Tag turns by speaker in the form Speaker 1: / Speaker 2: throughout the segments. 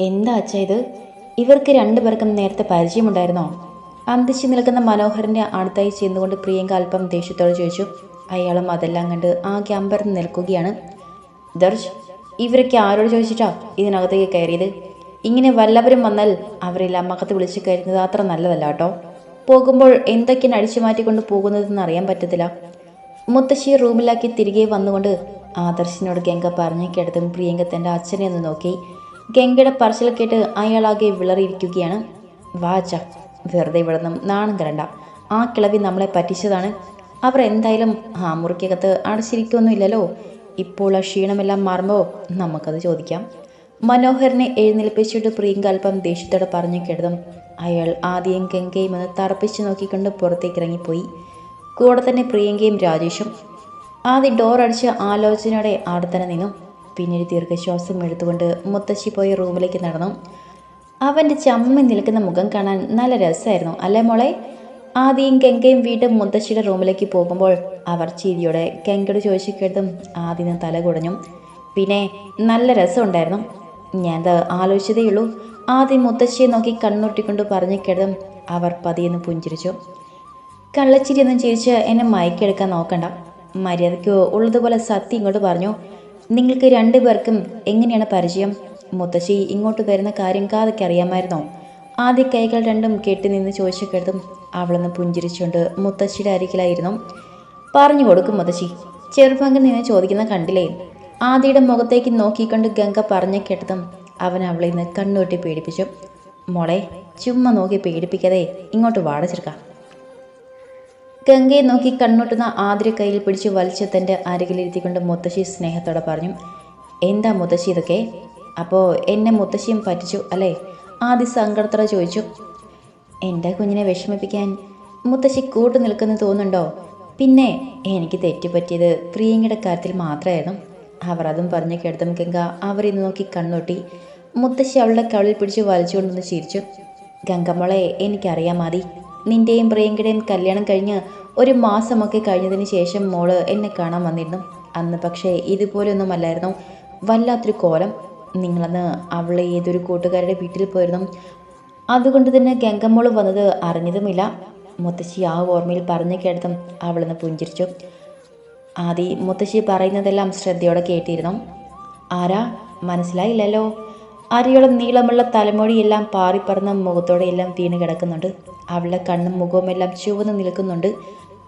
Speaker 1: എന്താ അച്ഛ ഇത്? ഇവർക്ക് രണ്ടുപേർക്കും നേരത്തെ പരിചയമുണ്ടായിരുന്നോ? അന്തിച്ചു നിൽക്കുന്ന മനോഹറിന്റെ അടുത്തായി ചെന്നുകൊണ്ട് പ്രിയങ്ക അല്പം ദേഷ്യത്തോട് ചോദിച്ചു അയാളും അതെല്ലാം കണ്ട് ആ അമ്പരന്ന് നിൽക്കുകയാണ്. ദർശ് ഇവരൊക്കെ ആരോട് ചോദിച്ചിട്ടാ ഇതിനകത്തേക്ക് കയറിയത്? ഇങ്ങനെ വല്ലവരും വന്നാൽ അവരെല്ലാം അമ്മക്കത്ത് വിളിച്ച് കയറുന്നത് അത്ര നല്ലതല്ല കേട്ടോ. പോകുമ്പോൾ എന്തൊക്കെയാണ് അടിച്ചു മാറ്റിക്കൊണ്ട് പോകുന്നതെന്ന് അറിയാൻ പറ്റത്തില്ല. മുത്തശ്ശി റൂമിലാക്കി തിരികെ വന്നുകൊണ്ട് ആദർശിനോട് ഗംഗ പറഞ്ഞു കേട്ടതും പ്രിയങ്ക തന്റെ അച്ഛനെ ഒന്ന് നോക്കി. ഗംഗയുടെ പറച്ചിൽ കേട്ട് അയാളാകെ വിളറിയിരിക്കുകയാണ്. വാച്ച വെറുതെ ഇവിടെ നിന്നും നാണം കരണ്ട ആ കിളവി നമ്മളെ പറ്റിച്ചതാണ്. അവർ എന്തായാലും ആ മുറിക്കകത്ത് അടച്ചിരിക്കൊന്നുമില്ലല്ലോ ഇപ്പോൾ ആ ക്ഷീണമെല്ലാം മാറുമ്പോൾ നമുക്കത് ചോദിക്കാം. മനോഹരനെ എഴുന്നേൽപ്പിച്ചിട്ട് പ്രിയങ്ക അല്പം ദേഷ്യത്തോടെ പറഞ്ഞു കേട്ടതും അയാൾ ആദ്യം ഗംഗയും ഒന്ന് തറപ്പിച്ച് നോക്കിക്കൊണ്ട് പുറത്തേക്ക് ഇറങ്ങിപ്പോയി കൂടെ തന്നെ പ്രിയങ്കയും രാജേഷും. ആദ്യം ഡോർ അടിച്ച് ആലോചനയോടെ ആടെ തന്നെ നിന്നു. പിന്നീട് ദീർഘശ്വാസം എടുത്തുകൊണ്ട് മുത്തശ്ശി പോയ റൂമിലേക്ക് നടന്നു. അവന്റെ ചമ്മി നിൽക്കുന്ന മുഖം കാണാൻ നല്ല രസമായിരുന്നു അല്ലേ മോളെ? ആദിയും കെങ്കയും വീണ്ടും മുത്തശ്ശിയുടെ റൂമിലേക്ക് പോകുമ്പോൾ അവർ ചിരിയോടെ കെങ്കയോട് ചോദിച്ചു കേട്ടും ആദ്യം തല കുടഞ്ഞു. പിന്നെ നല്ല രസമുണ്ടായിരുന്നു. ഞാനത് ആലോചിച്ചതേയുള്ളൂ ആദ്യം മുത്തശ്ശിയെ നോക്കി കണ്ണൊട്ടിക്കൊണ്ട് പറഞ്ഞു കേട്ടതും അവർ പതിയെന്ന് പുഞ്ചിരിച്ചു. കള്ളച്ചിരി കള്ളച്ചിരിയൊന്നും ചിരിച്ച് എന്നെ മയക്കെടുക്കാൻ നോക്കണ്ട. മര്യാദയ്ക്ക് ഉള്ളതുപോലെ സത്യം ഇങ്ങോട്ട് പറഞ്ഞു. നിങ്ങൾക്ക് രണ്ടു പേർക്കും എങ്ങനെയാണ് പരിചയം? മുത്തശ്ശി ഇങ്ങോട്ട് വരുന്ന കാര്യം കാതൊക്കെ അറിയാമായിരുന്നോ? ആദ്യ കൈകൾ രണ്ടും കെട്ടി നിന്ന് ചോദിച്ചു കേട്ടതും അവളൊന്ന് പുഞ്ചിരിച്ചുകൊണ്ട് മുത്തശ്ശിയുടെ അരികിലായിരുന്നു. പറഞ്ഞു കൊടുക്കും മുത്തശ്ശി. ചെറുപ്പങ്കിൽ നിന്ന് ചോദിക്കുന്ന കണ്ടില്ലേ? ആദിയുടെ മുഖത്തേക്ക് നോക്കിക്കൊണ്ട് ഗംഗ പറഞ്ഞു കേട്ടതും അവൻ അവളെ നിന്ന് കണ്ണുകൊട്ടി പേടിപ്പിച്ചു. മോളെ ചുമ്മാ നോക്കി പേടിപ്പിക്കാതെ ഇങ്ങോട്ട് വാട ഗംഗയെ നോക്കി കണ്ണൊട്ടുന്ന ആതിര കയ്യിൽ പിടിച്ച് വലിച്ച് തന്റെ അരികിലിരുത്തിക്കൊണ്ട് മുത്തശ്ശി സ്നേഹത്തോടെ പറഞ്ഞു എന്താ മുത്തശ്ശി ഇതൊക്കെ? അപ്പോൾ എന്നെ മുത്തശ്ശിയും പറ്റിച്ചു അല്ലേ? ആദ്യ സങ്കടത്തോടെ ചോദിച്ചു എന്റെ കുഞ്ഞിനെ വിഷമിപ്പിക്കാൻ? മുത്തശ്ശി കൂട്ടു നിൽക്കുന്നു തോന്നുന്നുണ്ടോ? പിന്നെ എനിക്ക് തെറ്റുപറ്റിയത് പ്രിയങ്കയുടെ കാര്യത്തിൽ മാത്രമായിരുന്നു. അവർ അതും പറഞ്ഞു കേട്ടതും ഗംഗ അവരിന്ന് നോക്കി കണ്ണൊട്ടി മുത്തശ്ശി അവളുടെ കവളിൽ പിടിച്ച് വലിച്ചുകൊണ്ടൊന്ന് ചിരിച്ചു ഗംഗമ്മളെ എനിക്കറിയാം മതി നിന്റെയും പ്രിയങ്കയുടെയും കല്യാണം കഴിഞ്ഞ് ഒരു മാസമൊക്കെ കഴിഞ്ഞതിന് ശേഷം മോൾ എന്നെ കാണാൻ വന്നിരുന്നു. അന്ന് പക്ഷേ ഇതുപോലെയൊന്നുമല്ലായിരുന്നു. വല്ലാത്തൊരു കോലം. നിങ്ങളന്ന് അവളെ ഏതൊരു കൂട്ടുകാരുടെ വീട്ടിൽ പോയിരുന്നു? അതുകൊണ്ട് തന്നെ ഗംഗമ്മോൾ വന്നത് അറിഞ്ഞതുമില്ല. മുത്തശ്ശി ആ ഓർമ്മയിൽ പറഞ്ഞു കേട്ടതും അവളൊന്ന് പുഞ്ചിരിച്ചു. ആദി മുത്തശ്ശി പറയുന്നതെല്ലാം ശ്രദ്ധയോടെ കേട്ടിരുന്നു. ആരാ? മനസ്സിലായില്ലല്ലോ. അരിയോളം നീളമുള്ള തലമുടിയെല്ലാം പാറിപ്പറന്ന മുഖത്തോടെ എല്ലാം വീണ് കിടക്കുന്നുണ്ട്. അവളുടെ കണ്ണും മുഖവും എല്ലാം ചുവന്ന് നിൽക്കുന്നുണ്ട്.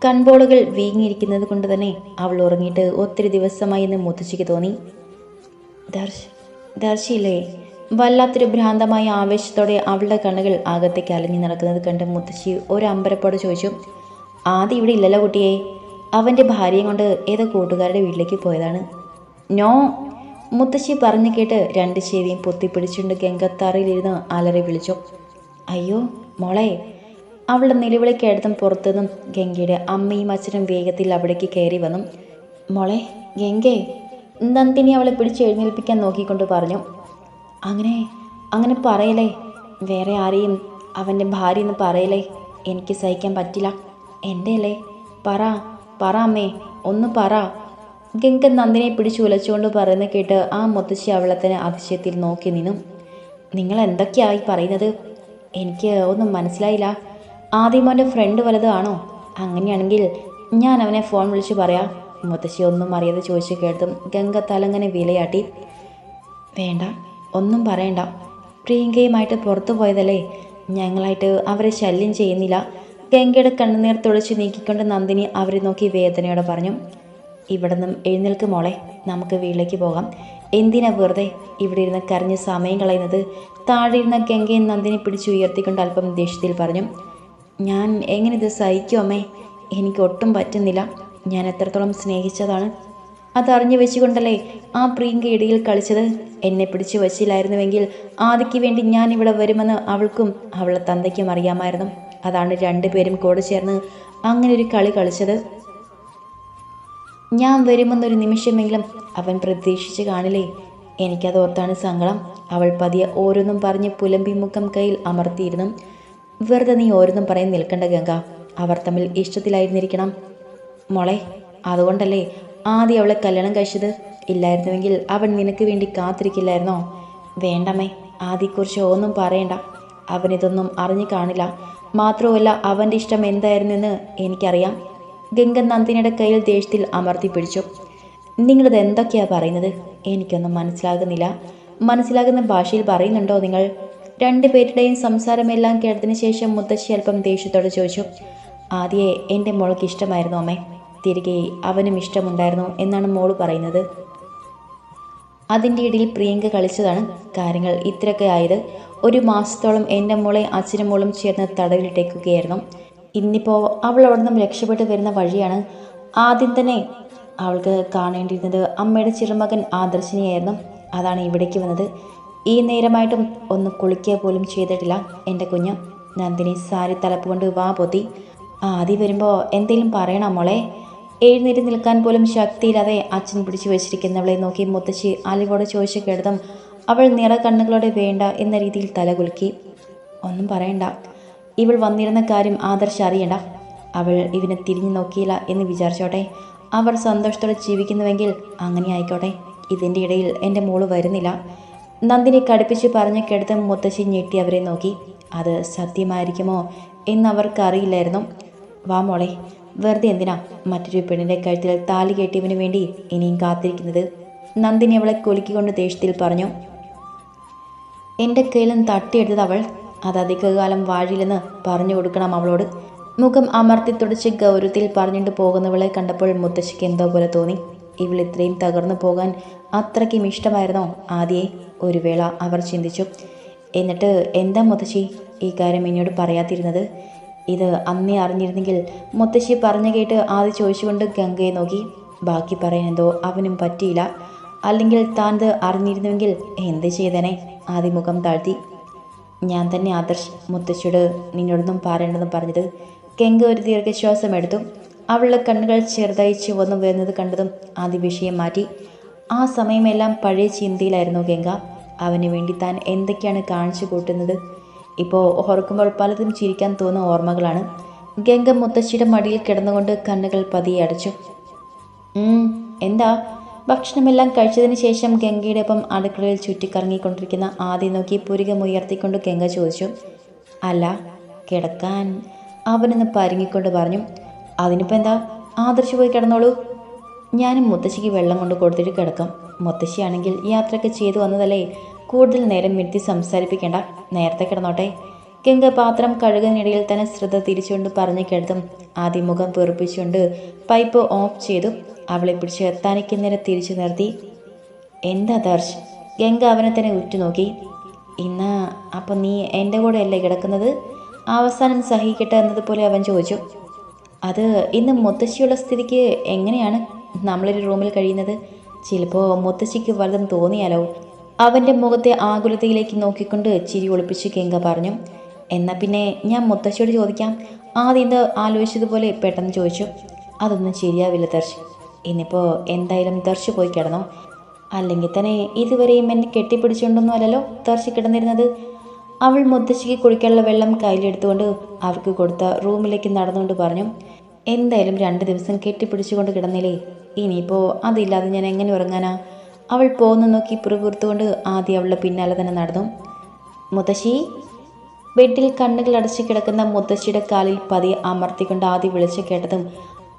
Speaker 1: കൺപോളുകൾ വീങ്ങിയിരിക്കുന്നത് കൊണ്ട് തന്നെ അവൾ ഉറങ്ങിയിട്ട് ഒത്തിരി ദിവസമായി എന്ന് മുത്തശ്ശിക്ക് തോന്നി. ദർശ് ദർശിയില്ലേ? വല്ലാത്തൊരു ഭ്രാന്തമായ ആവേശത്തോടെ അവളുടെ കണ്ണുകൾ അകത്തേക്ക് അലഞ്ഞു നടക്കുന്നത് കണ്ട് മുത്തശ്ശി ഒരു അമ്പരപ്പോടെ ചോദിച്ചു ആദ്യം ഇവിടെ ഇല്ലല്ലോ കുട്ടിയെ? അവന്റെ ഭാര്യയും കൊണ്ട് ഏതോ കൂട്ടുകാരുടെ വീട്ടിലേക്ക് പോയതാണ്. നോ മുത്തശ്ശി പറഞ്ഞു കേട്ട് രണ്ട് ചെവിയും പൊത്തിപ്പിടിച്ചുകൊണ്ട് ഗംഗത്താറയിലിരുന്ന് അലറി വിളിച്ചു. അയ്യോ മോളെ അവളുടെ നിലവിളി കേട്ടതും പുറത്തുനിന്നും ഗംഗയുടെ അമ്മയും അച്ഛനും വേഗത്തിൽ അവിടേക്ക് കയറി വന്നു. മോളെ ഗംഗേ നന്ദിനി അവളെ പിടിച്ച് എഴുന്നേൽപ്പിക്കാൻ നോക്കിക്കൊണ്ട് പറഞ്ഞു. അങ്ങനെ അങ്ങനെ പറയലേ വേറെ ആരെയും അവന്റെ ഭാര്യ എന്ന് പറയലേ എനിക്ക് സഹിക്കാൻ പറ്റില്ല. എന്റെ അല്ലേ പറ പറ അമ്മേ ഒന്ന് പറ. ഗംഗ നന്ദിനെ പിടിച്ച് ഉലച്ചുകൊണ്ട് പറയുന്ന കേട്ട് ആ മുത്തശ്ശി അവളത്തിന് അതിശയത്തിൽ നോക്കി നിന്നു. നിങ്ങൾ എന്തൊക്കെയായി പറയുന്നത്? എനിക്ക് ഒന്നും മനസ്സിലായില്ല. ആദ്യം അവന്റെ ഫ്രണ്ട് വലുതാണോ അങ്ങനെയാണെങ്കിൽ ഞാൻ അവനെ ഫോൺ വിളിച്ച് പറയാം മുത്തശ്ശി ഒന്നും അറിയാതെ ചോദിച്ചു കേട്ടതും ഗംഗ തലങ്ങനെ വിലയാട്ടി. വേണ്ട ഒന്നും പറയണ്ട. പ്രിയങ്കയുമായിട്ട് പുറത്തു പോയതല്ലേ? ഞങ്ങളായിട്ട് അവരെ ശല്യം ചെയ്യുന്നില്ല. ഗംഗയുടെ കണ്ണുനീർ തുളച്ച് നീക്കിക്കൊണ്ട് നന്ദിനി അവരെ നോക്കി വേദനയോടെ പറഞ്ഞു ഇവിടെ നിന്നും എഴുന്നേൽക്ക് മോളെ നമുക്ക് വീട്ടിലേക്ക് പോകാം. എന്തിനാ വെറുതെ ഇവിടെ ഇരുന്ന് കരഞ്ഞ് സമയം കളയുന്നത്? താഴെ ഇരുന്ന ഗംഗയും നന്ദിനി പിടിച്ചുയർത്തിക്കൊണ്ട് അല്പം ദേഷ്യത്തിൽ പറഞ്ഞു ഞാൻ എങ്ങനെ ഇത് സഹിക്കും അമ്മേ? എനിക്ക് ഒട്ടും പറ്റുന്നില്ല. ഞാൻ എത്രത്തോളം സ്നേഹിച്ചതാണ്. അതറിഞ്ഞു വെച്ചുകൊണ്ടല്ലേ ആ പ്രിയങ്ക ഇടയിൽ കളിച്ചത്? എന്നെ പിടിച്ചു വച്ചില്ലായിരുന്നുവെങ്കിൽ ആദിക്ക് വേണ്ടി ഞാൻ ഇവിടെ വരുമെന്ന് അവൾക്കും അവളെ തന്തയ്ക്കും അറിയാമായിരുന്നു. അതാണ് രണ്ടുപേരും കൂടെ ചേർന്ന് അങ്ങനെ ഒരു കളി കളിച്ചത്. ഞാൻ വരുമെന്നൊരു നിമിഷമെങ്കിലും അവൻ പ്രതീക്ഷിച്ച് കാണില്ലേ? എനിക്കത് ഓർത്താണ് സങ്കടം. അവൾ പതിയെ ഓരോന്നും പറഞ്ഞ് പുലമ്പി മുഖം കയ്യിൽ അമർത്തിയിരുന്നു. വെറുതെ നീ ഓരോന്നും പറയാൻ നിൽക്കണ്ട ഗംഗ. അവർ തമ്മിൽ ഇഷ്ടത്തിലായിരുന്നിരിക്കണം. മോളെ അതുകൊണ്ടല്ലേ ആദ്യം അവളെ കല്യാണം കഴിച്ചത്? ഇല്ലായിരുന്നുവെങ്കിൽ അവൻ നിനക്ക് വേണ്ടി കാത്തിരിക്കില്ലായിരുന്നോ? വേണ്ടമ്മേ ആദ്യക്കുറിച്ച് ഒന്നും പറയണ്ട. അവനിതൊന്നും അറിഞ്ഞു കാണില്ല. മാത്രവുമല്ല അവന്റെ ഇഷ്ടം എന്തായിരുന്നെന്ന് എനിക്കറിയാം. ഗംഗ നന്ദിനിയുടെ കയ്യിൽ ദേഷ്യത്തിൽ അമർത്തി പിടിച്ചു. നിങ്ങളിത് എന്തൊക്കെയാണ് പറയുന്നത്? എനിക്കൊന്നും മനസ്സിലാകുന്നില്ല. മനസ്സിലാകുന്ന ഭാഷയിൽ പറയുന്നുണ്ടോ നിങ്ങൾ? രണ്ടുപേരുടെയും സംസാരമെല്ലാം കേട്ടതിന് ശേഷം മുത്തശ്ശി അല്പം ദേഷ്യത്തോടെ ചോദിച്ചു ആദ്യേ എന്റെ മോൾക്ക് ഇഷ്ടമായിരുന്നു അമ്മേ. തിരികെ അവനും ഇഷ്ടമുണ്ടായിരുന്നു എന്നാണ് മോൾ പറയുന്നത്. അതിന്റെ ഇടയിൽ പ്രിയങ്ക കളിച്ചതാണ് കാര്യങ്ങൾ ഇത്രയൊക്കെ ആയത്. ഒരു മാസത്തോളം എന്റെ മോളെ അച്ഛനും മോളും ചേർന്ന് തടവിലിട്ടേക്കുകയായിരുന്നു. ഇന്നിപ്പോൾ അവൾ അവിടെ നിന്നും രക്ഷപ്പെട്ട് വരുന്ന വഴിയാണ് ആദ്യം തന്നെ അവൾക്ക് കാണേണ്ടിയിരുന്നത് അമ്മയുടെ ചെറുമകൻ ആദർശിനിയായിരുന്നു. അതാണ് ഇവിടേക്ക് വന്നത്. ഈ നേരമായിട്ടും ഒന്ന് കുളിക്കുക പോലും ചെയ്തിട്ടില്ല. എന്റെ കുഞ്ഞ് നന്ദിനി സാരി തലപ്പ് കൊണ്ട് വാ പൊത്തി. ആദ്യം വരുമ്പോൾ എന്തെങ്കിലും പറയണം മോളെ? എഴുന്നേറ്റ് നിൽക്കാൻ പോലും ശക്തിയില്ലാതെ അച്ഛൻ പിടിച്ചു വെച്ചിരിക്കുന്നവളെ നോക്കി മുത്തശ്ശി അലിവോട് ചോദിച്ചു കേട്ടതും അവൾ നിറ കണ്ണുകളോടെ വേണ്ട എന്ന രീതിയിൽ തല കുലുക്കി. ഒന്നും പറയണ്ട. ഇവൾ വന്നിരുന്ന കാര്യം ആദർശ അറിയണ്ട. അവൾ ഇവനെ തിരിഞ്ഞു നോക്കിയില്ല എന്ന് വിചാരിച്ചോട്ടെ. അവർ സന്തോഷത്തോടെ ജീവിക്കുന്നുവെങ്കിൽ അങ്ങനെ ആയിക്കോട്ടെ. ഇതിന്റെ ഇടയിൽ എന്റെ മോൾ വരുന്നില്ല. നന്ദിനെ കടുപ്പിച്ച് പറഞ്ഞു കെടുത്ത മുത്തശ്ശി ഞെട്ടി അവരെ നോക്കി. അത് സത്യമായിരിക്കുമോ എന്നവർക്കറിയില്ലായിരുന്നു. വാ മോളെ വെറുതെ എന്തിനാ മറ്റൊരു പെണ്ണിന്റെ കഴുത്തിൽ താലി കെട്ടിയവന് വേണ്ടി ഇനിയും കാത്തിരിക്കുന്നത്? നന്ദിനി അവളെ കൊലുക്കിക്കൊണ്ട് ദേഷ്യത്തിൽ പറഞ്ഞു. എന്റെ കയ്യിലും തട്ടിയെടുത്തത് അവൾ. അത് അധികകാലം വാഴില്ലെന്ന് പറഞ്ഞു കൊടുക്കണം അവളോട്. മുഖം അമർത്തി തുടച്ച് ഗൗരവത്തിൽ പറഞ്ഞിട്ട് പോകുന്നവളെ കണ്ടപ്പോൾ മുത്തശ്ശിക്ക് എന്തോ പോലെ തോന്നി. ഇവൾ ഇത്രയും തകർന്നു പോകാൻ അത്രയ്ക്കും ഇഷ്ടമായിരുന്നോ? ആദ്യേ ഒരു വേള അവർ ചിന്തിച്ചു. എന്നിട്ട് എന്താ മുത്തശ്ശി ഈ കാര്യം എന്നോട് പറയാതിരുന്നത്? ഇത് അന്നേ അറിഞ്ഞിരുന്നെങ്കിൽ മുത്തശ്ശി പറഞ്ഞു കേട്ട് ആദ്യം ചോദിച്ചുകൊണ്ട് ഗംഗയെ നോക്കി. ബാക്കി പറയാൻ എന്തോ അവനും പറ്റിയില്ല. അല്ലെങ്കിൽ താൻ ഇത് അറിഞ്ഞിരുന്നുവെങ്കിൽ എന്ത് ചെയ്തേനെ? ആദ്യം മുഖം താഴ്ത്തി. ഞാൻ തന്നെ ആദർശ് മുത്തശ്ശിയോട് നിന്നോടൊന്നും പറയണ്ടെന്ന് പറഞ്ഞത് ഗംഗ ഒരു ദീർഘശ്വാസം എടുത്തു. അവളുടെ കണ്ണുകൾ ചെറുതായി ചുവന്നു വരുന്നത് കണ്ടതും ആദ്യ വിഷയം മാറ്റി. ആ സമയമെല്ലാം പഴയ ചിന്തയിലായിരുന്നു ഗംഗ. അവന് വേണ്ടി താൻ എന്തൊക്കെയാണ് കാണിച്ചു കൂട്ടുന്നത്? ഇപ്പോൾ ഓർക്കുമ്പോൾ പലതും ചിരിക്കാൻ തോന്നുന്ന ഓർമ്മകളാണ്. ഗംഗ മുത്തശ്ശിയുടെ മടിയിൽ കിടന്നുകൊണ്ട് കണ്ണുകൾ പതിയെ അടച്ചു. എന്താ? ഭക്ഷണമെല്ലാം കഴിച്ചതിന് ശേഷം ഗംഗയുടെ ഒപ്പം അടുക്കളയിൽ ചുറ്റിക്കറങ്ങിക്കൊണ്ടിരിക്കുന്ന ആദ്യം നോക്കി പുരികം ഉയർത്തിക്കൊണ്ട് ഗംഗ ചോദിച്ചു. അല്ല കിടക്കാൻ. അവനൊന്ന് പരുങ്ങിക്കൊണ്ട് പറഞ്ഞു. അതിനിപ്പോൾ എന്താ? ആദർശ് പോയി കിടന്നോളൂ. ഞാനും മുത്തശ്ശിക്ക് വെള്ളം കൊണ്ട് കൊടുത്തിട്ട് കിടക്കും. മുത്തശ്ശിയാണെങ്കിൽ യാത്രയൊക്കെ ചെയ്തു വന്നതല്ലേ? കൂടുതൽ നേരം ഇരുത്തി സംസാരിപ്പിക്കേണ്ട. നേരത്തെ കിടന്നോട്ടെ. ഗംഗ പാത്രം കഴുകുന്നിടയിൽ തന്നെ ശ്രദ്ധ തിരിച്ചുകൊണ്ട് പറഞ്ഞു കേട്ടതും ആദ്യം മുഖം പെറുപ്പിച്ചുകൊണ്ട് പൈപ്പ് ഓഫ് ചെയ്തു. അവളെ പിടിച്ച് തനിക്ക് നേരെ തിരിച്ചു നിർത്തി. എന്താ ദർശ്? ഗംഗ അവനെ തന്നെ ഉറ്റുനോക്കി. ഇന്ന് അപ്പം നീ എന്റെ കൂടെ അല്ലേ കിടക്കുന്നത്? അവസാനം സഹിക്കട്ടെ എന്നതുപോലെ അവൻ ചോദിച്ചു. അത് ഇന്ന് മുത്തശ്ശിയുള്ള സ്ഥിതിക്ക് എങ്ങനെയാണ്? നമ്മളൊരു റൂമിൽ കഴിയുന്നത് ചിലപ്പോൾ മുത്തശ്ശിക്ക് വല്ലതും തോന്നിയാലോ? അവന്റെ മുഖത്തെ ആകുലതയിലേക്ക് നോക്കിക്കൊണ്ട് ചിരി ഒളിപ്പിച്ച് കെങ്ക പറഞ്ഞു എന്നാൽ പിന്നെ ഞാൻ മുത്തശ്ശിയോട് ചോദിക്കാം. ആദ്യം ഇത് ആലോചിച്ചതുപോലെ പെട്ടെന്ന് ചോദിച്ചു. അതൊന്നും ശരിയാവില്ല ദർശ്. ഇന്നിപ്പോൾ എന്തായാലും ദർശ് പോയി കിടന്നോ? അല്ലെങ്കിൽ തന്നെ ഇതുവരെയും എന്നെ കെട്ടിപ്പിടിച്ചുകൊണ്ടൊന്നും അല്ലല്ലോ ദർശ് കിടന്നിരുന്നത്? അവൾ മുത്തശ്ശിക്ക് കുടിക്കാനുള്ള വെള്ളം കയ്യിലെടുത്തുകൊണ്ട് അവർക്ക് കൊടുത്ത റൂമിലേക്ക് നടന്നുകൊണ്ട് പറഞ്ഞു എന്തായാലും രണ്ട് ദിവസം കെട്ടിപ്പിടിച്ചുകൊണ്ട് കിടന്നില്ലേ? ഇനിയിപ്പോൾ അതില്ലാതെ ഞാൻ എങ്ങനെ ഉറങ്ങാനാ? അവൾ പോകുന്ന നോക്കി പുറകുറുത്തുകൊണ്ട് ആദ്യം അവളുടെ പിന്നാലെ തന്നെ നടന്നു. മുത്തശ്ശി ബെഡിൽ കണ്ണുകൾ അടച്ചു കിടക്കുന്ന മുത്തശ്ശിയുടെ കാലിൽ പതിയെ അമർത്തിക്കൊണ്ട് ആദ്യം വിളിച്ചു കേട്ടതും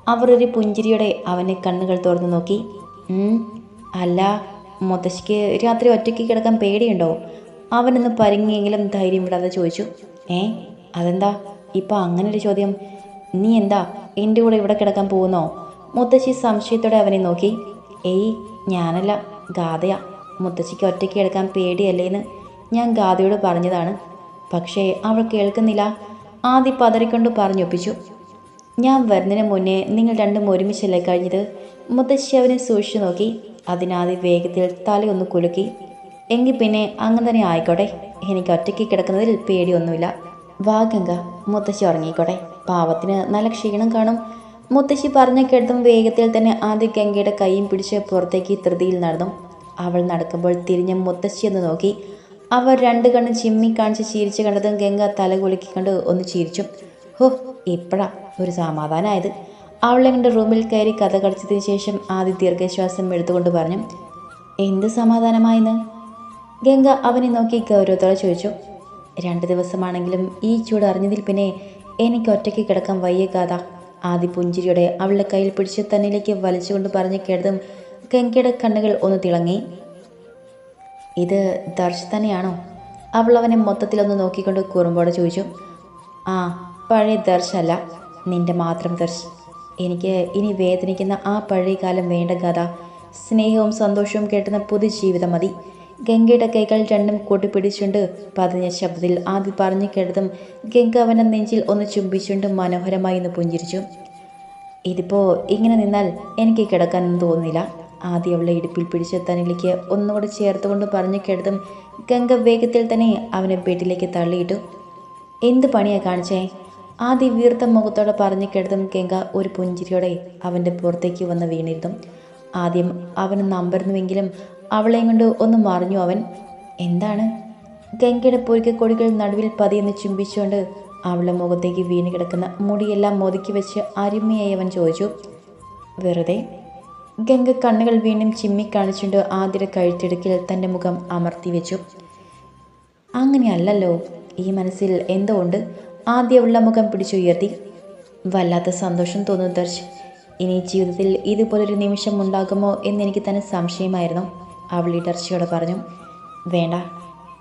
Speaker 1: അവർ ഒരു പുഞ്ചിരിയോടെ അവനെ കണ്ണുകൾ തുറന്നു നോക്കി. "ഉം, അല്ല മുത്തശ്ശിക്ക് രാത്രി ഒറ്റയ്ക്ക് കിടക്കാൻ പേടിയുണ്ടോ? അവനൊന്ന് പരിങ്ങിയെങ്കിലും ധൈര്യം വിടാതെ ചോദിച്ചു. ഏ അതെന്താ? ഇപ്പം അങ്ങനൊരു ചോദ്യം. നീ എന്താ എന്റെ കൂടെ ഇവിടെ കിടക്കാൻ പോകുന്നോ? മുത്തശ്ശി സംശയത്തോടെ അവനെ നോക്കി. ഏയ് ഞാനല്ല. ഗാഥയാ. മുത്തശ്ശിക്ക് ഒറ്റയ്ക്ക് എടുക്കാൻ പേടിയല്ലേന്ന് ഞാൻ ഗാഥയോട് പറഞ്ഞതാണ്. പക്ഷേ അവൾ കേൾക്കുന്നില്ല. ആദ്യ പതറിക്കൊണ്ട് പറഞ്ഞൊപ്പിച്ചു. ഞാൻ വരുന്നതിന് മുന്നേ നിങ്ങൾ രണ്ടും ഒരുമിച്ചല്ലേ കഴിഞ്ഞത്? മുത്തശ്ശി അവനെ സൂക്ഷിച്ചു നോക്കി. അതിനാദ്യ വേഗത്തിൽ തലയൊന്ന് കുലുക്കി. എങ്കിൽ പിന്നെ അങ്ങനെ തന്നെ ആയിക്കോട്ടെ. എനിക്ക് ഒറ്റയ്ക്ക് കിടക്കുന്നതിൽ പേടിയൊന്നുമില്ല. വാ ഗംഗ. മുത്തശ്ശി ഉറങ്ങിക്കോട്ടെ. പാവത്തിന് നല്ല ക്ഷീണം കാണും. മുത്തശ്ശി പറഞ്ഞ കേട്ടതും വേഗത്തിൽ തന്നെ ആദ്യ ഗംഗയുടെ കൈയും പിടിച്ച് പുറത്തേക്ക് ധൃതിയിൽ നടന്നു. അവൾ നടക്കുമ്പോൾ തിരിഞ്ഞ് മുത്തശ്ശി എന്ന് നോക്കി. അവർ രണ്ട് കണ്ണ് ചിമ്മി കാണിച്ച് ചിരിച്ചു കണ്ടതും ഗംഗ തല കുലുക്കിക്കൊണ്ട് ഒന്ന് ചിരിച്ചു. ഹോ ഇപ്പഴാ ഒരു സമാധാനമായത് അവളെ കണ്ട് റൂമിൽ കയറി കഥ കടിച്ചതിന് ശേഷം ആദ്യ ദീർഘശ്വാസം എടുത്തുകൊണ്ട് പറഞ്ഞു എന്ത് സമാധാനമായെന്ന്? ഗംഗ അവനെ നോക്കി ഗൗരവത്തോടെ ചോദിച്ചു. രണ്ട് ദിവസമാണെങ്കിലും ഈ ചൂട് അറിഞ്ഞതിൽ പിന്നെ എനിക്ക് ഒറ്റയ്ക്ക് കിടക്കാൻ വയ്യ കഥ ആദ്യ പുഞ്ചിരിയോടെ അവളുടെ കയ്യിൽ പിടിച്ച് തന്നിലേക്ക് വലിച്ചുകൊണ്ട് പറഞ്ഞു കേട്ടതും കെങ്കയുടെ കണ്ണുകൾ ഒന്ന് തിളങ്ങി. ഇത് ദർശ് തന്നെയാണോ? അവൾ അവനെ മൊത്തത്തിലൊന്ന് നോക്കിക്കൊണ്ട് കുറുമ്പോടെ ചോദിച്ചു. ആ പഴയ ദർശല്ല നിന്റെ മാത്രം ദർശ്. എനിക്ക് ഇനി വേദനിക്കുന്ന ആ പഴയ കാലം വേണ്ട കഥ സ്നേഹവും സന്തോഷവും കേട്ടുന്ന പുതു ജീവിതം മതി. ഗംഗയുടെ കൈകൾ രണ്ടും കൂട്ടിപ്പിടിച്ചുകൊണ്ട് പതിഞ്ഞ ശബ്ദത്തിൽ ആദ്യം പറഞ്ഞു കേട്ടതും ഗംഗ അവനെ നെഞ്ചിൽ ഒന്ന് ചുംബിച്ചുകൊണ്ട് മനോഹരമായി ഒന്ന് പുഞ്ചിരിച്ചു. ഇതിപ്പോൾ ഇങ്ങനെ നിന്നാൽ എനിക്ക് കിടക്കാനൊന്നും തോന്നില്ല ആദ്യം അവളെ ഇടുപ്പിൽ പിടിച്ച തന്നിലേക്ക് ഒന്നുകൂടെ ചേർത്തുകൊണ്ട് പറഞ്ഞു കേട്ടതും ഗംഗ വേഗത്തിൽ തന്നെ അവനെ ബെഡിലേക്ക് തള്ളിയിട്ടു. എന്ത് പണിയാ കാണിച്ചേ? ആദ്യ വീർത്ത മുഖത്തോടെ പറഞ്ഞു കേട്ടതും ഗംഗ ഒരു പുഞ്ചിരിയോടെ അവന്റെ പുറത്തേക്ക് വന്ന് വീണിരുന്നു. ആദ്യം അവന് നമ്പരുന്നുവെങ്കിലും അവളെയും കൊണ്ട് ഒന്ന് മറിഞ്ഞു അവൻ എന്താണ്? ഗംഗയുടെ പൊരിക്കക്കൊടികൾ നടുവിൽ പതിയെന്ന് ചുംബിച്ചുകൊണ്ട് അവളുടെ മുഖത്തേക്ക് വീണ് കിടക്കുന്ന മുടിയെല്ലാം ഒതുക്കി വെച്ച് അരുമയായി അവൻ ചോദിച്ചു വെറുതെ? ഗംഗ കണ്ണുകൾ വീണ്ടും ചിമ്മിക്കാണിച്ചുകൊണ്ട് ആതിര കഴുത്തിടുക്കിൽ തന്റെ മുഖം അമർത്തി വെച്ചു. അങ്ങനെയല്ലല്ലോ ഈ മനസ്സിൽ എന്തോ ഉണ്ട്? ഉള്ള മുഖം പിടിച്ചുയർത്തി. വല്ലാത്ത സന്തോഷം തോന്നുന്നു ദർശ്. ഇനി ജീവിതത്തിൽ ഇതുപോലൊരു നിമിഷം ഉണ്ടാകുമോ എന്നെനിക്ക് തന്നെ സംശയമായിരുന്നു. അവൾ ഇടർച്ചയോടെ പറഞ്ഞു വേണ്ട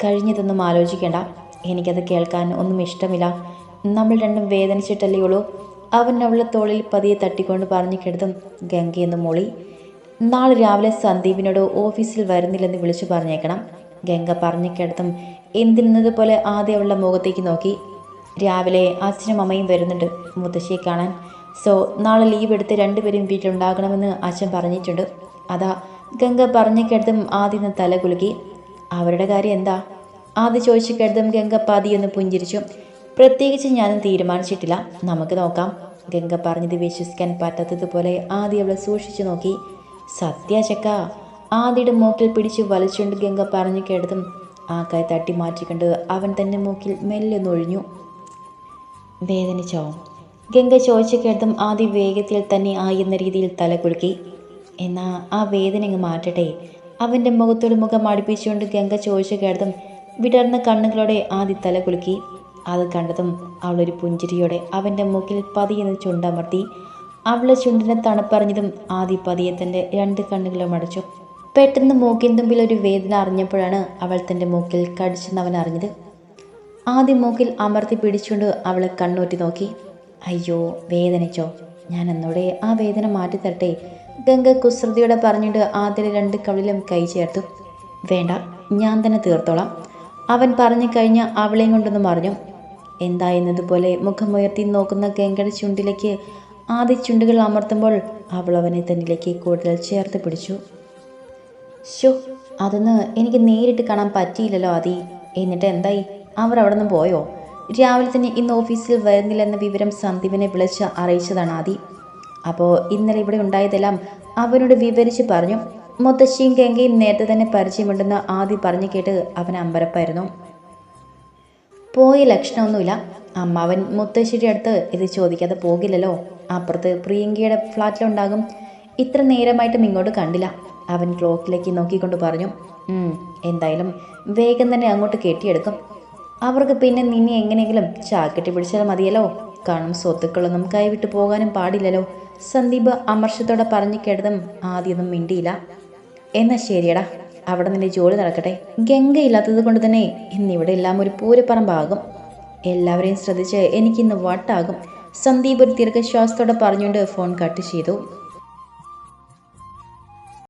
Speaker 1: കഴിഞ്ഞതൊന്നും ആലോചിക്കേണ്ട. എനിക്കത് കേൾക്കാൻ ഒന്നും ഇഷ്ടമില്ല. നമ്മൾ രണ്ടും വേദനിച്ചിട്ടല്ലേ ഉള്ളൂ. അവൻ അവളുടെ തോളിൽ പതിയെ തട്ടിക്കൊണ്ട് പറഞ്ഞു കിടത്തും ഗംഗയെന്ന് മോളി നാളെ രാവിലെ സന്ദീപിനോട് ഓഫീസിൽ വരുന്നില്ലെന്ന് വിളിച്ചു പറഞ്ഞേക്കണം. ഗംഗ പറഞ്ഞു കിടത്തും എന്തിരുന്നതുപോലെ ആദ്യം അവളുടെ മുഖത്തേക്ക് നോക്കി. രാവിലെ അച്ഛനും അമ്മയും വരുന്നുണ്ട് മുത്തശ്ശിയെ കാണാൻ. സോ നാളെ ലീവ് എടുത്ത് രണ്ടുപേരും വീട്ടിലുണ്ടാകണമെന്ന് അച്ഛൻ പറഞ്ഞിട്ടുണ്ട്. അതാ ഗംഗ പറഞ്ഞു കേട്ടതും ആദ്യം തല കുലുക്കി. അവരുടെ കാര്യം എന്താ? ആദ്യം ചോദിച്ചു കേട്ടതും ഗംഗ പതിയൊന്ന് പുഞ്ചിരിച്ചു. പ്രത്യേകിച്ച് ഞാനും തീരുമാനിച്ചിട്ടില്ല. നമുക്ക് നോക്കാം. ഗംഗ പറഞ്ഞത് വിശ്വസിക്കാൻ പറ്റാത്തതുപോലെ ആദ്യം അവളെ സൂക്ഷിച്ചു നോക്കി. സത്യ ചക്ക ആദ്യയുടെ മൂക്കിൽ പിടിച്ച് വലിച്ചുകൊണ്ട് ഗംഗ പറഞ്ഞു കേട്ടതും ആ കൈ തട്ടി മാറ്റിക്കൊണ്ട് അവൻ തന്നെ മൂക്കിൽ മെല്ലെ ഒന്നൊഴിഞ്ഞു വേദനിച്ചോ? ഗംഗ ചോദിച്ചു കേട്ടതും ആദ്യ വേഗത്തിൽ തന്നെ ആ എന്ന രീതിയിൽ തല കുലുക്കി. എന്നാ ആ വേദന അങ്ങ് മാറ്റട്ടെ. അവന്റെ മുഖത്തോട് മുഖം അടുപ്പിച്ചുകൊണ്ട് ഗംഗ ചോദിച്ചു കേട്ടതും വിടർന്ന കണ്ണുകളോടെ ആദ്യ തല കുലുക്കി. അത് കണ്ടതും അവളൊരു പുഞ്ചിരിയോടെ അവന്റെ മൂക്കിൽ പതിയെന്ന് ചുണ്ടമർത്തി. അവളെ ചുണ്ടിനെ തണുപ്പറിഞ്ഞതും ആദ്യ പതിയെ തന്റെ രണ്ട് കണ്ണുകളും അടച്ചു. പെട്ടെന്ന് മൂക്കിൻ തുമ്പിൽ ഒരു വേദന അറിഞ്ഞപ്പോഴാണ് അവൾ തന്റെ മൂക്കിൽ കടിച്ചെന്ന് അവൻ അറിഞ്ഞത്. ആദ്യം മൂക്കിൽ അമർത്തി പിടിച്ചുകൊണ്ട് അവളെ കണ്ണൂറ്റി നോക്കി. അയ്യോ വേദനിച്ചോ. ഞാൻ എന്നോടെ ആ വേദന മാറ്റി തരട്ടെ ഗംഗ കുസൃതിയോടെ പറഞ്ഞിട്ട് ആദ്യം രണ്ട് കവിളിലും കൈ ചേർത്തു. വേണ്ട ഞാൻ തന്നെ തീർത്തോളാം. അവൻ പറഞ്ഞു കഴിഞ്ഞ അവളെയും കൊണ്ടൊന്ന് മറിഞ്ഞു. എന്തായെന്നതുപോലെ മുഖമുയർത്തി നോക്കുന്ന ഗംഗയുടെ ചുണ്ടിലേക്ക് ആദ്യ ചുണ്ടുകൾ അമർത്തുമ്പോൾ അവൾ അവനെ തന്നിലേക്ക് കൂടുതൽ ചേർത്ത് പിടിച്ചു. ഷോ അതൊന്ന് എനിക്ക് നേരിട്ട് കാണാൻ പറ്റിയില്ലല്ലോ അതി എന്നിട്ട് എന്തായി? അവർ അവിടെ നിന്ന് പോയോ? രാവിലെ തന്നെ ഇന്ന് ഓഫീസിൽ വരുന്നില്ലെന്ന വിവരം സന്ദീപിനെ വിളിച്ച് അറിയിച്ചതാണ് ആദി. അപ്പോൾ ഇന്നലെ ഇവിടെ ഉണ്ടായതെല്ലാം അവനോട് വിവരിച്ച് പറഞ്ഞു. മുത്തശ്ശിയും ഗംഗയും നേരത്തെ തന്നെ പരിചയമുണ്ടെന്ന് ആദ്യം പറഞ്ഞു കേട്ട് അവൻ അമ്പരപ്പായിരുന്നു. പോയ ലക്ഷണമൊന്നുമില്ല. അമ്മാവൻ മുത്തശ്ശിയുടെ അടുത്ത് ഇത് ചോദിക്കാതെ പോകില്ലല്ലോ. അപ്പുറത്ത് പ്രിയങ്കയുടെ ഫ്ലാറ്റിലുണ്ടാകും. ഇത്ര നേരമായിട്ടും ഇങ്ങോട്ട് കണ്ടില്ല. അവൻ ക്ലോക്കിലേക്ക് നോക്കിക്കൊണ്ട് പറഞ്ഞു. എന്തായാലും വേഗം തന്നെ അങ്ങോട്ട് കെട്ടിയെടുക്കും. അവർക്ക് പിന്നെ നിന്നെ എങ്ങനെയെങ്കിലും ചാക്കറ്റി പിടിച്ചാൽ മതിയല്ലോ. കാണും സ്വത്തുക്കളൊന്നും കൈവിട്ട് പോകാനും പാടില്ലല്ലോ. സന്ദീപ് അമർഷത്തോടെ പറഞ്ഞു കേട്ടതും ആദ്യമൊന്നും മിണ്ടിയില്ല. എന്നാ ശരിയടാ അവിടെ നിന്റെ ജോലി നടക്കട്ടെ. ഗംഗ ഇല്ലാത്തത് കൊണ്ട് തന്നെ ഇന്നിവിടെ എല്ലാം ഒരു പൂരപ്പറമ്പാകും. എല്ലാവരെയും ശ്രദ്ധിച്ച് എനിക്കിന്ന് വട്ടാകും. സന്ദീപ് ഒരു ദീർഘശ്വാസത്തോടെ പറഞ്ഞുകൊണ്ട് ഫോൺ കട്ട് ചെയ്തു.